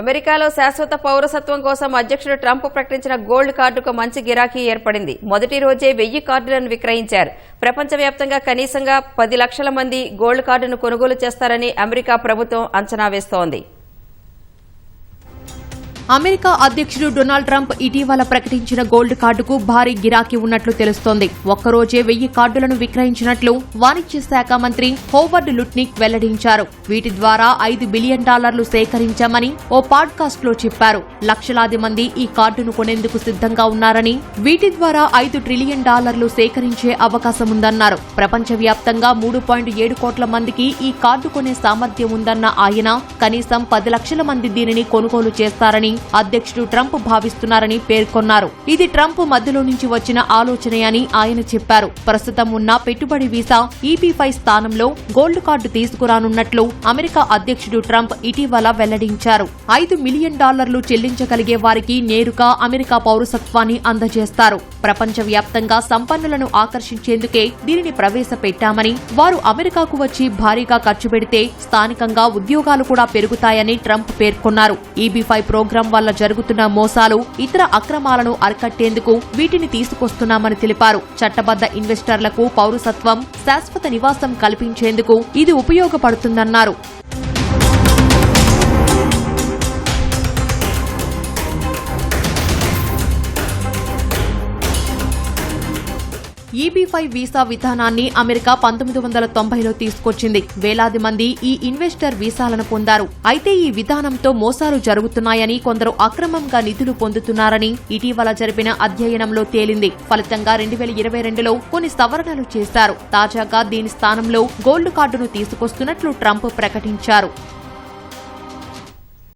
అమెరికాలో శాశ్వత పౌరసత్వం కోసం అధ్యక్షుడు ట్రంప్ ప్రకటించిన గోల్డ్ కార్డుకు మంచి గిరాకీ ఏర్పడింది. మొదటి రోజే వెయ్యి కార్డులను విక్రయించారు. ప్రపంచవ్యాప్తంగా కనీసంగా పది లక్షల మంది గోల్డ్ కార్డును కొనుగోలు చేస్తారని అమెరికా ప్రభుత్వం అంచనా వేస్తోంది. అమెరికా అధ్యక్షుడు డొనాల్డ్ ట్రంప్ ఇటీవల ప్రకటించిన గోల్డ్ కార్డుకు భారీ గిరాకీ ఉన్నట్లు తెలుస్తోంది. ఒక్కరోజే వెయ్యి కార్డులను విక్రయించినట్లు వాణిజ్య శాఖ మంత్రి హోవర్డ్ లుట్నిక్ వెల్లడించారు. వీటి ద్వారా ఐదు బిలియన్ డాలర్లు సేకరించామని ఓ పాడ్కాస్ట్లో చెప్పారు. లక్షలాది మంది ఈ కార్డును కొనేందుకు సిద్ధంగా ఉన్నారని వీటి ద్వారా ఐదు ట్రిలియన్ డాలర్లు సేకరించే అవకాశం ఉందన్నారు. ప్రపంచవ్యాప్తంగా మూడు పాయింట్ ఏడు కోట్ల మందికి ఈ కార్డు కొనే సామర్థ్యం ఉందన్న ఆయన కనీసం పది లక్షల మంది దీనిని కొనుగోలు చేస్తారని అధ్యక్షుడు ట్రంప్ భావిస్తున్నారని పేర్కొన్నారు. ఇది ట్రంప్ మధ్యలో నుంచి వచ్చిన ఆలోచనే అని ఆయన చెప్పారు. ప్రస్తుతం ఉన్న పెట్టుబడి వీసా ఈబీ ఫైవ్ స్థానంలో గోల్డ్ కార్డు తీసుకురానున్నట్లు అమెరికా అధ్యక్షుడు ట్రంప్ ఇటీవల వెల్లడించారు. ఐదు మిలియన్ డాలర్లు చెల్లించగలిగే వారికి నేరుగా అమెరికా పౌరసత్వాన్ని అందజేస్తారు. ప్రపంచవ్యాప్తంగా సంపన్నులను ఆకర్షించేందుకే దీనిని ప్రవేశపెట్టామని వారు అమెరికాకు వచ్చి భారీగా ఖర్చు పెడితే స్థానికంగా ఉద్యోగాలు కూడా పెరుగుతాయని ట్రంప్ పేర్కొన్నారు. ఈబీ ఫైవ్ ప్రోగ్రాం వల్ల జరుగుతున్న మోసాలు ఇతర అక్రమాలను అరికట్టేందుకు వీటిని తీసుకొస్తున్నామని తెలిపారు. చట్టబద్ద ఇన్వెస్టర్లకు పౌరసత్వం శాశ్వత నివాసం కల్పించేందుకు ఇది ఉపయోగపడుతుందన్నారు. ఈబీ ఫైవ్ వీసా విధానాన్ని అమెరికా పంతొమ్మిది వందల తొంభైలో తీసుకొచ్చింది. వేలాది మంది ఈ ఇన్వెస్టర్ వీసాలను పొందారు. అయితే ఈ విధానంతో మోసాలు జరుగుతున్నాయని కొందరు అక్రమంగా నిధులు పొందుతున్నారని ఇటీవల జరిపిన అధ్యయనంలో తేలింది. ఫలితంగా రెండు వేల ఇరవై రెండులో కొన్ని సవరణలు చేశారు. తాజాగా దీని స్థానంలో గోల్డ్ కార్డును తీసుకొస్తున్నట్లు ట్రంప్ ప్రకటించారు.